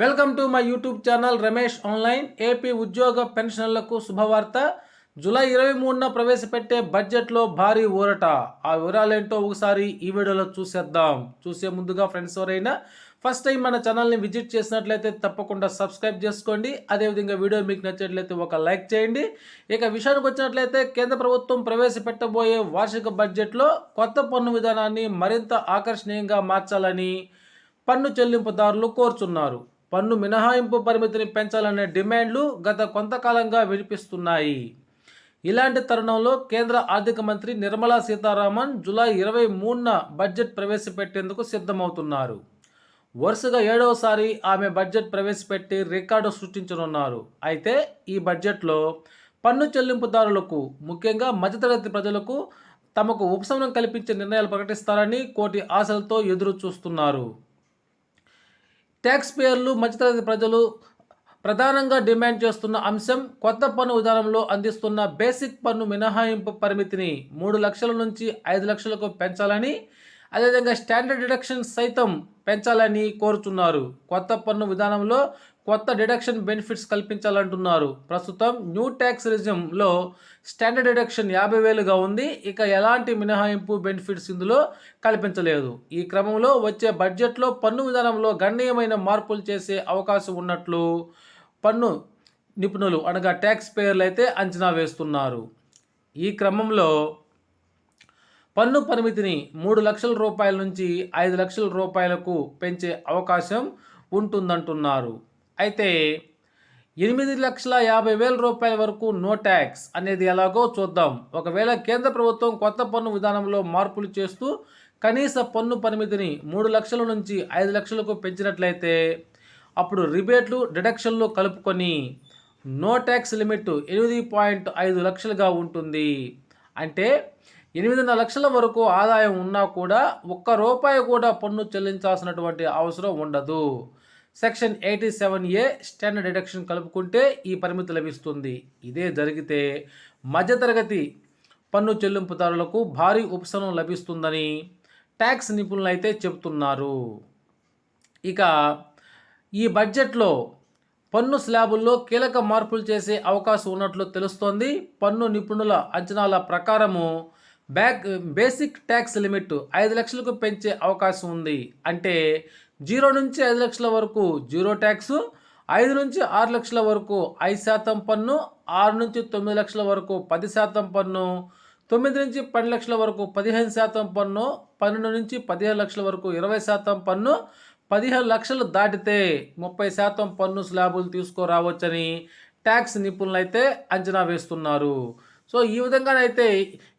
Welcome to my YouTube channel Ramesh online. AP ఉద్యోగ పెన్షన్లకు శుభవార్త. జూలై ఇరవై మూడున ప్రవేశపెట్టే బడ్జెట్లో భారీ ఊరట. ఆ వివరాలేంటో ఒకసారి ఈ వీడియోలో చూసేద్దాం. చూసే ముందుగా ఫ్రెండ్స్ ఎవరైనా ఫస్ట్ టైం మన ఛానల్ని విజిట్ చేసినట్లయితే తప్పకుండా సబ్స్క్రైబ్ చేసుకోండి. అదేవిధంగా వీడియో మీకు నచ్చినట్లయితే ఒక లైక్ చేయండి. ఇక విషయానికి వచ్చినట్లయితే కేంద్ర ప్రభుత్వం ప్రవేశపెట్టబోయే వార్షిక బడ్జెట్లో కొత్త పన్ను విధానాన్ని మరింత ఆకర్షణీయంగా మార్చాలని పన్ను చెల్లింపుదారులు కోరుచున్నారు. పన్ను మినహాయింపు పరిమితిని పెంచాలనే డిమాండ్లు గత కొంతకాలంగా వినిపిస్తున్నాయి. ఇలాంటి తరుణంలో కేంద్ర ఆర్థిక మంత్రి నిర్మలా సీతారామన్ జూలై ఇరవై మూడున బడ్జెట్ ప్రవేశపెట్టేందుకు సిద్ధమవుతున్నారు. వరుసగా ఏడవసారి ఆమె బడ్జెట్ ప్రవేశపెట్టి రికార్డు సృష్టించనున్నారు. అయితే ఈ బడ్జెట్లో పన్ను చెల్లింపుదారులకు ముఖ్యంగా మధ్యతరగతి ప్రజలకు తమకు ఉపశమనం కల్పించే నిర్ణయాలు ప్రకటిస్తారని కోటి ఆశలతో ఎదురు చూస్తున్నారు ట్యాక్స్ పేయర్లు మధ్యతరగతి ప్రజలు ప్రధానంగా డిమాండ్ చేస్తున్న అంశం కొత్త పన్ను విధానంలో అందిస్తున్న బేసిక్ పన్ను మినహాయింపు పరిమితిని మూడు లక్షల నుంచి ఐదు లక్షలకు పెంచాలని అదేవిధంగా స్టాండర్డ్ డిడక్షన్ సైతం పెంచాలని కోరుతున్నారు. కొత్త పన్ను విధానంలో కొత్త డిడక్షన్ బెనిఫిట్స్ కల్పించాలంటున్నారు. ప్రస్తుతం న్యూ ట్యాక్స్ రిజంలో స్టాండర్డ్ డిడక్షన్ యాభై వేలుగా ఉంది. ఇక ఎలాంటి మినహాయింపు బెనిఫిట్స్ ఇందులో కల్పించలేదు. ఈ క్రమంలో వచ్చే బడ్జెట్లో పన్ను విధానంలో గణనీయమైన మార్పులు చేసే అవకాశం ఉన్నట్లు పన్ను నిపుణులు అనగా ట్యాక్స్ పేయర్లు అయితే అంచనా వేస్తున్నారు. ఈ క్రమంలో పన్ను పరిమితిని మూడు లక్షల రూపాయల నుంచి ఐదు లక్షల రూపాయలకు పెంచే అవకాశం ఉంటుందంటున్నారు. అయితే ఎనిమిది లక్షల యాభై వేల రూపాయల వరకు నో ట్యాక్స్ అనేది ఎలాగో చూద్దాం. ఒకవేళ కేంద్ర ప్రభుత్వం కొత్త పన్ను విధానంలో మార్పులు చేస్తూ కనీస పన్ను పరిమితిని మూడు లక్షల నుంచి ఐదు లక్షలకు పెంచినట్లయితే అప్పుడు రిబేట్లు డిడక్షన్లు కలుపుకొని నో ట్యాక్స్ లిమిట్ ఎనిమిది పాయింట్ ఐదు లక్షలుగా ఉంటుంది. అంటే ఎనిమిదిన్నర లక్షల వరకు ఆదాయం ఉన్నా కూడా ఒక్క రూపాయి కూడా పన్ను చెల్లించాల్సినటువంటి అవసరం ఉండదు. Section eighty seven A standard deduction కలుపుకుంటే ఈ పరిమితి లభిస్తుంది. ఇదే జరిగితే మధ్యతరగతి పన్ను చెల్లింపుదారులకు భారీ ఉపశమనం లభిస్తుందని ట్యాక్స్ నిపుణులు అయితే చెబుతున్నారు. ఇక ఈ బడ్జెట్లో పన్ను స్లాబుల్లో కీలక మార్పులు చేసే అవకాశం ఉన్నట్లు తెలుస్తోంది. పన్ను నిపుణుల అంచనాల ప్రకారము బ్యాక్ బేసిక్ ట్యాక్స్ లిమిట్ ఐదు లక్షలకు పెంచే అవకాశం ఉంది. అంటే జీరో నుంచి ఐదు లక్షల వరకు జీరో ట్యాక్స్ ఐదు నుంచి ఆరు లక్షల వరకు ఐదు శాతం పన్ను ఆరు నుంచి తొమ్మిది లక్షల వరకు పది శాతం పన్ను తొమ్మిది నుంచి పది లక్షల వరకు పదిహేను శాతం పన్ను పన్నెండు నుంచి పదిహేను లక్షల వరకు ఇరవై శాతం పన్ను పదిహేను లక్షలు దాటితే ముప్పై శాతం పన్ను స్లాబులు తీసుకురావచ్చని ట్యాక్స్ నిపుణులైతే అంచనా వేస్తున్నారు. సో ఈ విధంగానైతే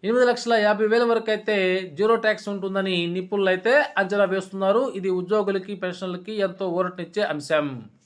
ఎనిమిది లక్షల యాభై వేల వరకు అయితే జీరో ట్యాక్స్ ఉంటుందని నిపుణులు అయితే అంచనా వేస్తున్నారు. ఇది ఉద్యోగులకి పెన్షన్లకి ఎంతో ఊరటనిచ్చే అంశం.